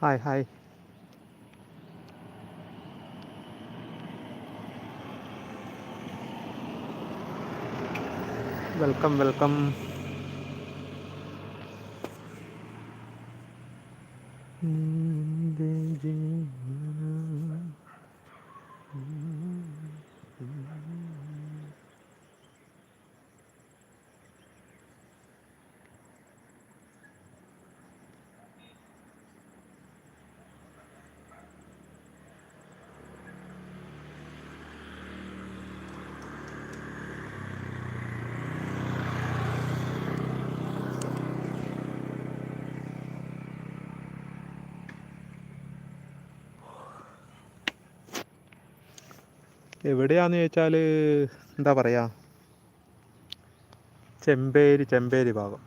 Hi hi welcome welcome എവിടെയാന്ന് ചോദിച്ചാൽ എന്താ പറയുക ചെമ്പേരി ചെമ്പേരി ഭാഗം.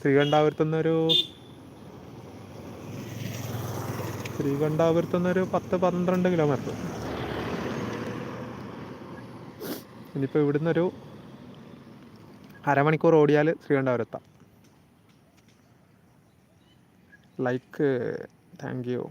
ശ്രീകണ്ഠാപുരത്തുനിന്നൊരു ശ്രീകണ്ഠാപുരത്തുനിന്നൊരു പത്ത് പന്ത്രണ്ട് കിലോമീറ്റർ. ഇനിയിപ്പോൾ ഇവിടുന്നൊരു അരമണിക്കൂർ ഓടിയാൽ ശ്രീകണ്ഠാപുരം എത്താം like thank you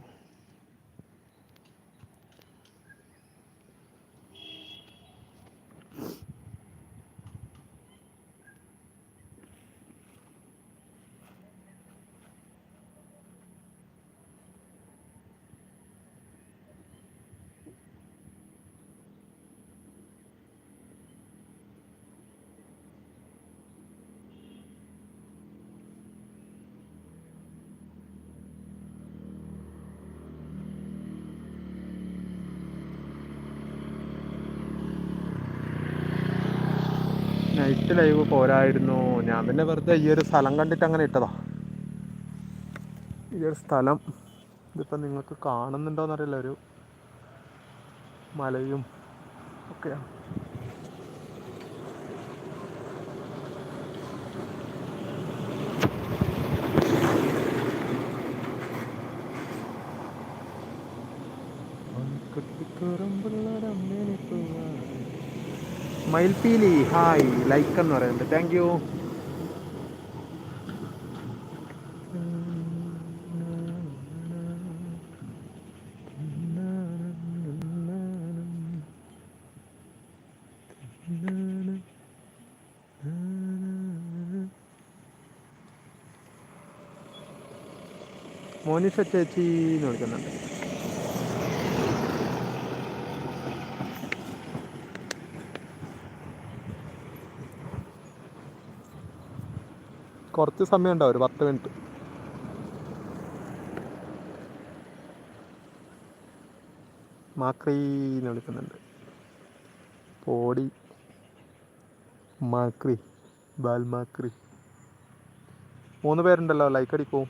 night live പോരായിരുന്നു. ഞാൻ പിന്നെ വെറുതെ ഈ ഒരു സ്ഥലം കണ്ടിട്ട് അങ്ങനെ ഇട്ടതാ. ഈ ഒരു സ്ഥലം ഇതിപ്പോൾ നിങ്ങൾക്ക് കാണുന്നുണ്ടോയെന്നറിയില്ല ഒരു മലയും ഒക്കെയാണ്. മയിൽപീലി ഹായ് ലൈക്ക് എന്ന് പറയുന്നുണ്ട്. താങ്ക് യു മോനിഷ ചേച്ചി എന്ന് വിളിക്കുന്നുണ്ട്. കുറച്ച് സമയം ഉണ്ടാവും ഒരു പത്ത് മിനിറ്റ്. മാക്രീന്ന് വിളിക്കുന്നുണ്ട്. പോടി. മാക്രി. ബാൽമാക്രി മൂന്ന് പേരുണ്ടല്ലോ ലൈക്ക് അടിക്കൂ.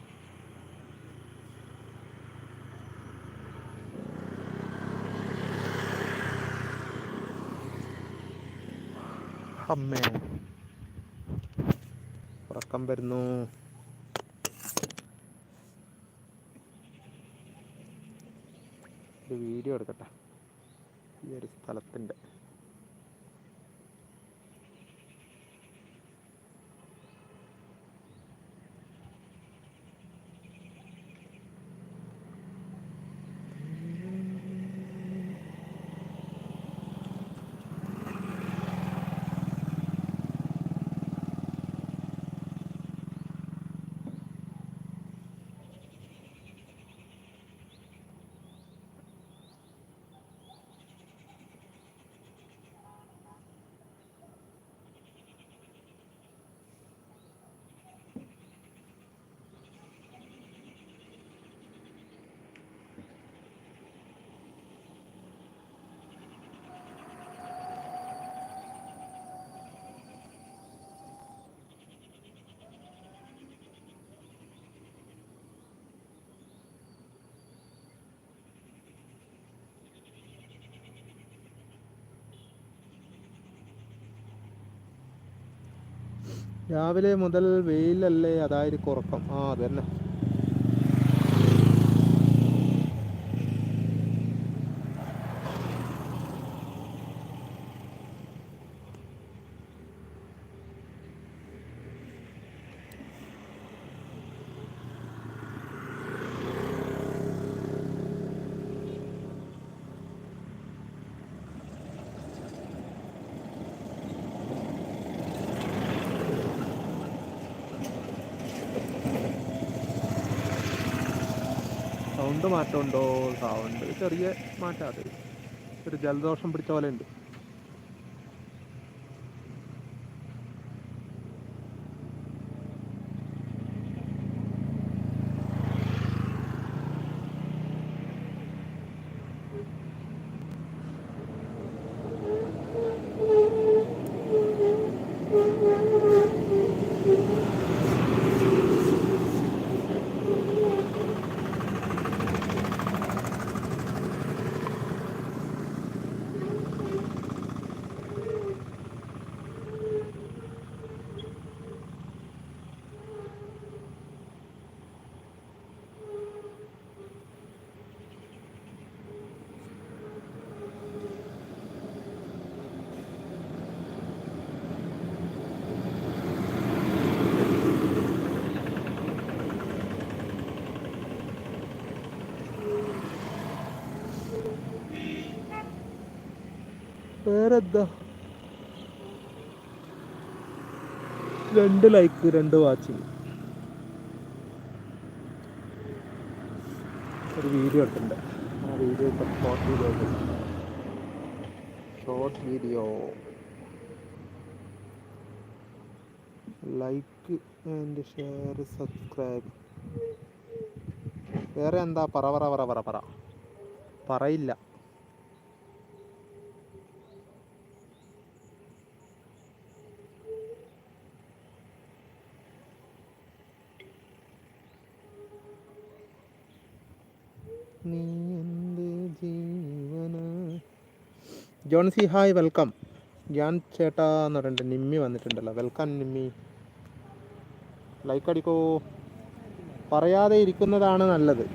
അമ്മേ. ഉറക്കം വരുന്നു. ഒരു വീഡിയോ എടുക്കട്ടെ. ഈ ഒരു സ്ഥലത്തിന്റെ. രാവിലെ മുതൽ വെയിലല്ലേ അതായിരിക്കും ഉറക്കം. ആ അതന്നെ. സൗണ്ട് മാറ്റമുണ്ടോ സൗണ്ട് ചെറിയ മാറ്റം അത്. ഒരു ജലദോഷം പിടിച്ച പോലെ ഉണ്ട്. വേറെന്താ? രണ്ട് ലൈക്ക് രണ്ട് വാച്ചിങ് ഒരു വീഡിയോ ഇട്ടുണ്ട് ആ video short video short video like and share subscribe വേറെ എന്താ? പറ പറ പറ പറ പറ. പറയില്ല നീ എന്റെ ജീവന ജോൺസി ഹായ് വെൽക്കം. ഞാൻ ചേട്ടാ എന്ന് പറഞ്ഞിട്ട് നിമ്മി വന്നിട്ടുണ്ടല്ലോ. വെൽക്കം നിമ്മി. ലൈക്ക് അടിക്കോ. പറയാതെ ഇരിക്കുന്നതാണ് നല്ലത്.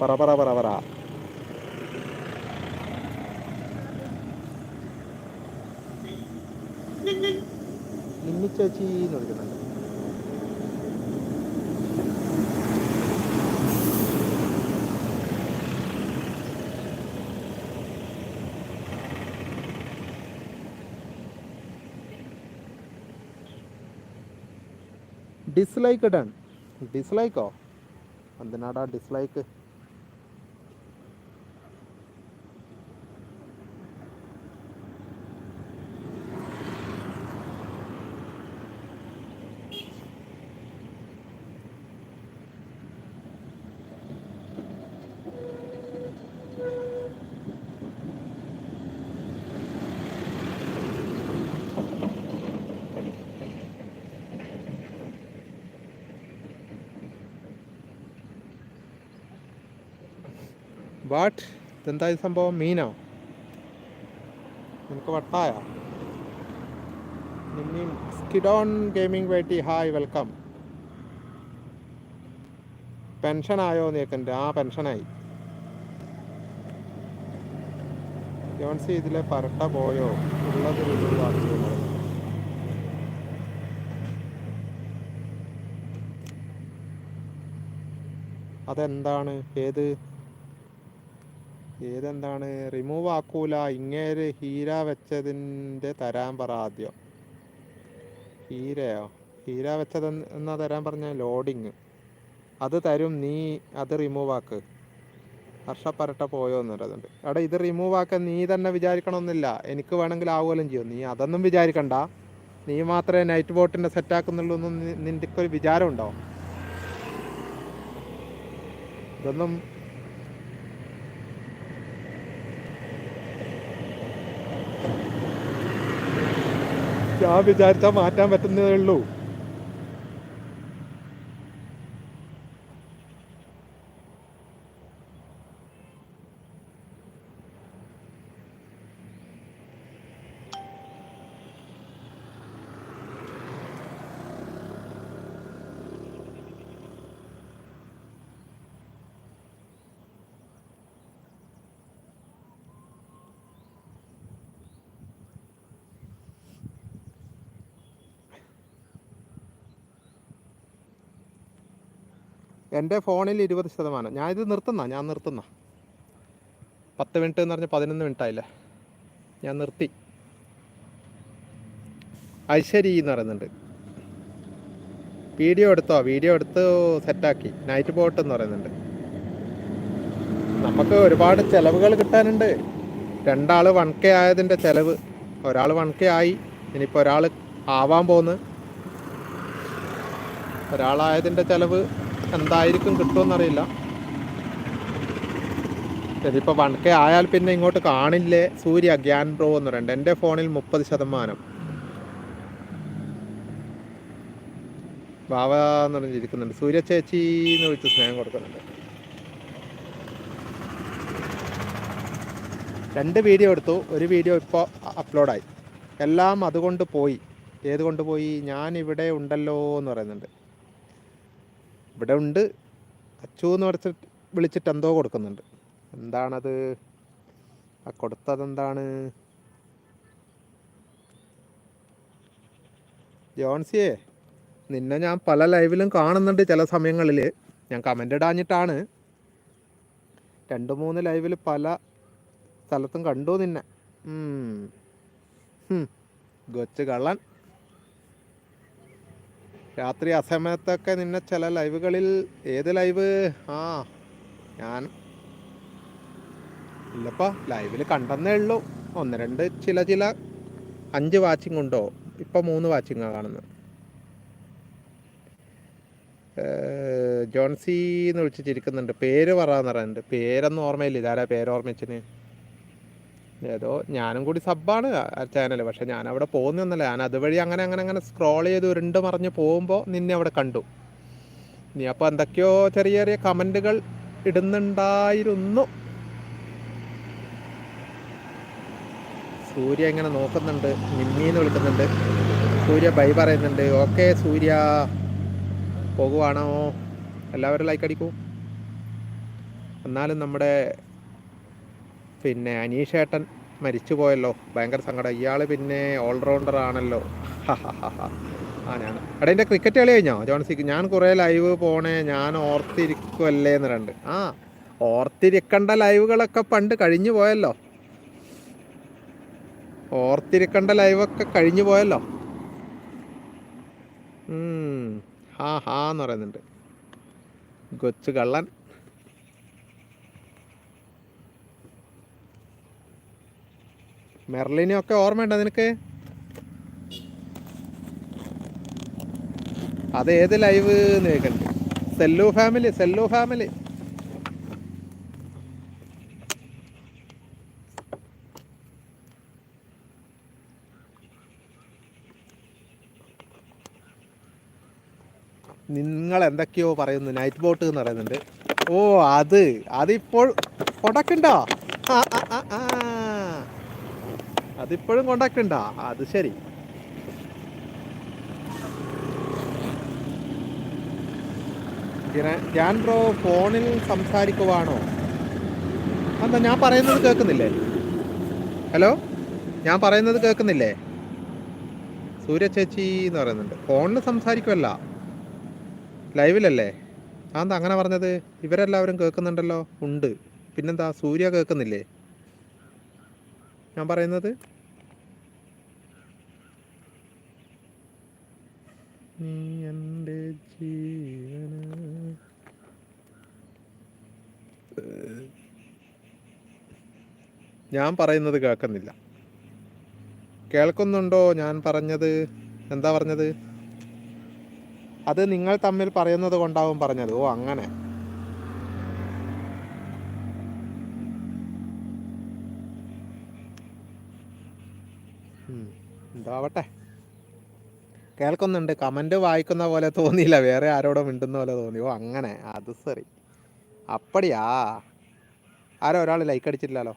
പറ പറ പറ പറ. നിമ്മി ചേച്ചി എന്ന് വിളിക്കുന്നുണ്ട്. ഡിസ്ലൈക്ക് ഇടാൻ. ഡിസ്ലൈക്കോ എന്തിനാടാ ഡിസ്ലൈക്ക് വാട്ട് ഇതെന്താ ഈ സംഭവം? മീനോ? നിനക്ക് വട്ടായ? നിമ്മി സ്കിഡോൺ ഗെയിമിംഗ് വേട്ടി ഹായ് വെൽക്കം. പെൻഷൻ ആയോ നീക്കന്റെ ആ പെൻഷനായി. ജോൺസി ഇതിലെ പരട്ട പോയോ? ഉള്ളത്. അതെന്താണ്? ഏത്? ഏതെന്താണ്? റിമൂവ് ആക്കൂല. ഇങ്ങേര് ഹീര വെച്ചതിന്റെ തരാൻ പറ ആദ്യം. ഹീരയോ? ഹീര വെച്ചത് എന്നാ തരാൻ പറഞ്ഞ? ലോഡിങ് അത് തരും. നീ അത് റിമൂവ് ആക്ക്. ഹർഷപ്പരട്ട പോയോ എന്നുള്ളതുണ്ട്. എടാ ഇത് റിമൂവ് ആക്കാൻ നീ തന്നെ വിചാരിക്കണമെന്നില്ല. എനിക്ക് വേണമെങ്കിൽ ആവുകയും ചെയ്യും. നീ അതൊന്നും വിചാരിക്കണ്ട. നീ മാത്രമേ നൈറ്റ് ബോട്ടിന്റെ സെറ്റാക്കുന്നുള്ളൂ എന്നും നിന്റെ ഒരു വിചാരം ഉണ്ടോ ഇതൊന്നും ഞാൻ വിചാരിച്ചാൽ മാറ്റാൻ പറ്റുന്നതേ ഉള്ളൂ. എന്റെ ഫോണിൽ ഇരുപത് ശതമാനം. ഞാനിത് നിർത്തുന്ന? ഞാൻ നിർത്തുന്ന. പത്ത് മിനിറ്റ് എന്ന് പറഞ്ഞാൽ പതിനൊന്ന് മിനിറ്റ് ആയില്ലേ? ഞാൻ നിർത്തി. ഐശ്വരി എന്ന് പറയുന്നുണ്ട്. വീഡിയോ എടുത്തോ? വീഡിയോ എടുത്ത് സെറ്റാക്കി. നൈറ്റ് ബോട്ട് എന്ന് പറയുന്നുണ്ട്. നമുക്ക് ഒരുപാട് ചിലവുകൾ കിട്ടാനുണ്ട്. രണ്ടാൾ വൺ കെ ആയതിന്റെ ചിലവ്. ഒരാൾ വൺ കെ ആയി. ഇനിയിപ്പോൾ ഒരാൾ ആവാൻ പോകുന്നു ഒരാളായതിന്റെ ചിലവ്. എന്തായിരിക്കും കിട്ടുമെന്നറിയില്ല. ഇതിപ്പോൾ വൺ കെ ആയാൽ പിന്നെ ഇങ്ങോട്ട് കാണില്ലേ? സൂര്യ ഗ്യാൻ ബ്രോ എന്ന് പറയുന്നത് എന്റെ ഫോണിൽ മുപ്പത് ശതമാനം. ബാവ എന്ന് പറഞ്ഞിരിക്കുന്നുണ്ട് സൂര്യ ചേച്ചി എന്ന് വിളിച്ച് സ്നേഹം കൊടുക്കുന്നുണ്ട്. രണ്ട് വീഡിയോ എടുത്തു. ഒരു വീഡിയോ ഇപ്പോൾ അപ്ലോഡായി. എല്ലാം അതുകൊണ്ട് പോയി. ഏത് കൊണ്ട് പോയി? ഞാൻ ഇവിടെ ഉണ്ടല്ലോ എന്ന് പറയുന്നുണ്ട്. ഇവിടെ ഉണ്ട്. അച്ചു എന്ന് വിളിച്ചിട്ട് വിളിച്ചിട്ട് എന്തോ കൊടുക്കുന്നുണ്ട്. എന്താണത്? ആ കൊടുത്തതെന്താണ്? ജോൺസിയേ നിന്നെ ഞാൻ പല ലൈവിലും കാണുന്നുണ്ട് ചില സമയങ്ങളിൽ ഞാൻ കമന്റ് ഇടാഞ്ഞിട്ടാണ്. രണ്ട് മൂന്ന് ലൈവിൽ പല സ്ഥലത്തും കണ്ടു നിന്നെ. ഗൊച്ച് കള്ളൻ. രാത്രി അസമയത്തൊക്കെ നിന്നെ ചില ലൈവുകളിൽ ഏത് ലൈവ്? ആ ഞാൻ. ഇല്ലപ്പാ ലൈവിൽ കണ്ടെന്നേ ഉള്ളൂ. ഒന്ന് രണ്ട് ചില ചില അഞ്ച് വാച്ചിങ് ഉണ്ടോ? ഇപ്പം മൂന്ന് വാച്ചിങ്ങാണ് കാണുന്നത്. ജോൺസി എന്ന് വിളിച്ചിരിക്കുന്നുണ്ട് പേര് പറയാന്ന് പറയുന്നുണ്ട്. പേരൊന്നും ഓർമ്മയില്ല. ഇതാരാ പേര് ഓർമ്മിച്ചിന് ഏതോ ഞാനും കൂടി സബ്ബാണ് ആ ചാനൽ പക്ഷെ ഞാൻ അവിടെ പോകുന്നൊന്നല്ല ഞാൻ അതുവഴി അങ്ങനെ അങ്ങനെ അങ്ങനെ സ്ക്രോൾ ചെയ്ത് ഉരുണ്ട് മറിഞ്ഞ് പോകുമ്പോൾ നിന്നെ അവിടെ കണ്ടു. നീ അപ്പോൾ എന്തൊക്കെയോ ചെറിയ ചെറിയ കമന്റുകൾ ഇടുന്നുണ്ടായിരുന്നു. സൂര്യ ഇങ്ങനെ നോക്കുന്നുണ്ട് മിമ്മീന്ന് വിളിക്കുന്നുണ്ട്. സൂര്യ ബൈ പറയുന്നുണ്ട്. ഓക്കെ സൂര്യ. പോകുവാണോ? എല്ലാവരും ലൈക്ക് അടിക്കൂ. എന്നാലും നമ്മുടെ പിന്നെ അനീഷേട്ടൻ മരിച്ചു പോയല്ലോ. ഭയങ്കര സങ്കടം. ഇയാൾ പിന്നെ ഓൾറൗണ്ടർ ആണല്ലോ. ആ ഞാൻ എടാ എന്റെ ക്രിക്കറ്റ് കളി കഴിഞ്ഞോ? ജോൺസിക്ക് ഞാൻ കുറേ ലൈവ് പോണേ ഞാൻ ഓർത്തിരിക്കുമല്ലേ എന്ന് രണ്ട് ആ ഓർത്തിരിക്കേണ്ട ലൈവുകളൊക്കെ പണ്ട് കഴിഞ്ഞു പോയല്ലോ. ഓർത്തിരിക്കേണ്ട ലൈവൊക്കെ കഴിഞ്ഞു പോയല്ലോ. ഹാ ഹാ എന്ന് പറയുന്നുണ്ട്. കൊച്ചു കള്ളൻ മെർലിനെയൊക്കെ ഓർമ്മയുണ്ടോ നിനക്ക്? അത് ഏത് ലൈവ് എന്ന് സെല്ലു ഫാമിലി സെല്ലു ഫാമിലി. നിങ്ങൾ എന്തൊക്കെയോ പറയുന്നു നൈറ്റ് ബോട്ട് എന്ന് പറയുന്നുണ്ട്. ഓ അത് അതിപ്പോൾ കൊടക്കുണ്ടോ? ആ ആ ആ. ആ കോണ്ടാക്ട് ഉണ്ടോ. അത് ശരി. ഞാൻ ബ്രോ ഫോണിൽ സംസാരിക്കുവാണോ? എന്താ ഞാൻ പറയുന്നത് കേൾക്കുന്നില്ലേ? ഹലോ? ഞാൻ പറയുന്നത് കേൾക്കുന്നില്ലേ? സൂര്യ ചേച്ചി എന്ന് പറയുന്നുണ്ട്. ഫോണിൽ സംസാരിക്കുമല്ല ലൈവിലല്ലേ? അതെന്താ അങ്ങനെ പറഞ്ഞത്? ഇവരെല്ലാവരും കേൾക്കുന്നുണ്ടല്ലോ? ഉണ്ട്. പിന്നെന്താ സൂര്യ കേൾക്കുന്നില്ലേ? ഞാൻ പറയുന്നത്? നീ എന്റെ ജീവന. ഞാൻ പറയുന്നത് കേൾക്കുന്നില്ല. കേൾക്കുന്നുണ്ടോ? ഞാൻ പറഞ്ഞത്? എന്താ പറഞ്ഞത്? അത് നിങ്ങൾ തമ്മിൽ പറയുന്നത് കൊണ്ടാവും പറഞ്ഞത്. ഓ അങ്ങനെ. എന്താവട്ടെ കേൾക്കുന്നുണ്ട്. കമന്റ് വായിക്കുന്ന പോലെ തോന്നിയില്ല. വേറെ ആരോടോ മിണ്ടുന്ന പോലെ തോന്നി. ഓ അങ്ങനെ. അത് സറി അപ്പടിയാ. ആരോ ഒരാൾ ലൈക്ക് അടിച്ചിട്ടില്ലല്ലോ.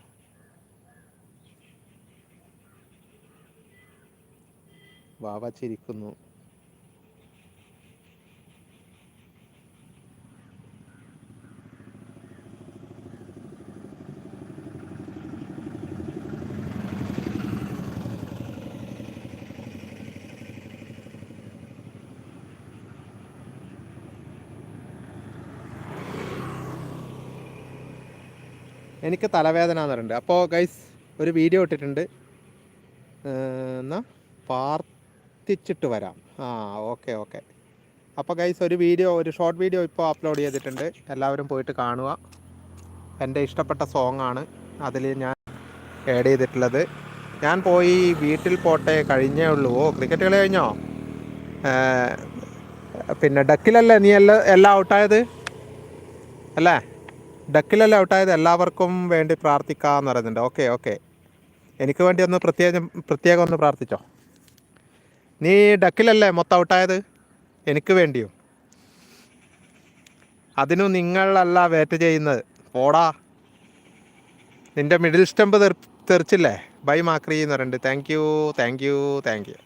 വാവ ചിരിക്കുന്നു. എനിക്ക് തലവേദന എന്ന് പറയുന്നുണ്ട്. അപ്പോൾ ഗൈസ് ഒരു വീഡിയോ ഇട്ടിട്ടുണ്ട്. എന്നാൽ എന്നാ? പ്രാർത്ഥിച്ചിട്ട് വരാം. ആ ഓക്കെ ഓക്കെ അപ്പോൾ ഗൈസ് ഒരു വീഡിയോ ഒരു ഷോർട്ട് വീഡിയോ ഇപ്പോൾ അപ്ലോഡ് ചെയ്തിട്ടുണ്ട്. എല്ലാവരും പോയിട്ട് കാണുക. എന്റെ ഇഷ്ടപ്പെട്ട സോങ് ആണ്. അതിൽ ഞാൻ ആഡ് ചെയ്തിട്ടുള്ളത്. ഞാൻ പോയി വീട്ടിൽ പോട്ടെ കഴിഞ്ഞേ ഉള്ളൂ. ഓ ക്രിക്കറ്റ് കളി കഴിഞ്ഞോ? പിന്നെ ഡക്കിലല്ലേ നീ എല്ലാ എല്ലാം ഔട്ടായത് അല്ലേ? ഡക്കിലല്ലേ ഔട്ടായത് എല്ലാവർക്കും വേണ്ടി പ്രാർത്ഥിക്കാമെന്ന് പറയുന്നുണ്ട്. ഓക്കെ ഓക്കെ എനിക്ക് വേണ്ടി ഒന്ന് പ്രത്യേകം പ്രത്യേകം ഒന്ന് പ്രാർത്ഥിച്ചോ? നീ ഡക്കിലല്ലേ മൊത്തം ഔട്ടായത്? എനിക്ക് വേണ്ടിയോ? അതിനു നിങ്ങളല്ല വേറ്റ് ചെയ്യുന്നത്. പോടാ. നിന്റെ മിഡിൽ സ്റ്റംപ് തെറിച്ചില്ലേ? ബൈ മാക്രി എന്ന് പറയുന്നുണ്ട്. Thank you thank you thank you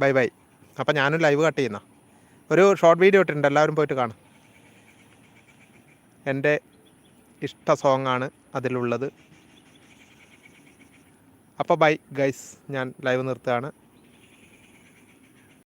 bye bye അപ്പം ഞാനും ലൈവ് കട്ട് ചെയ്യുന്ന. ഒരു ഷോർട്ട് വീഡിയോ ഇട്ടിട്ടുണ്ട്. എല്ലാവരും പോയിട്ട് കാണും. എന്റെ ഇഷ്ട സോങ് ആണ് അതിലുള്ളത്. അപ്പോൾ ബൈ ഗൈസ് ഞാൻ ലൈവ് നിർത്തുകയാണ്.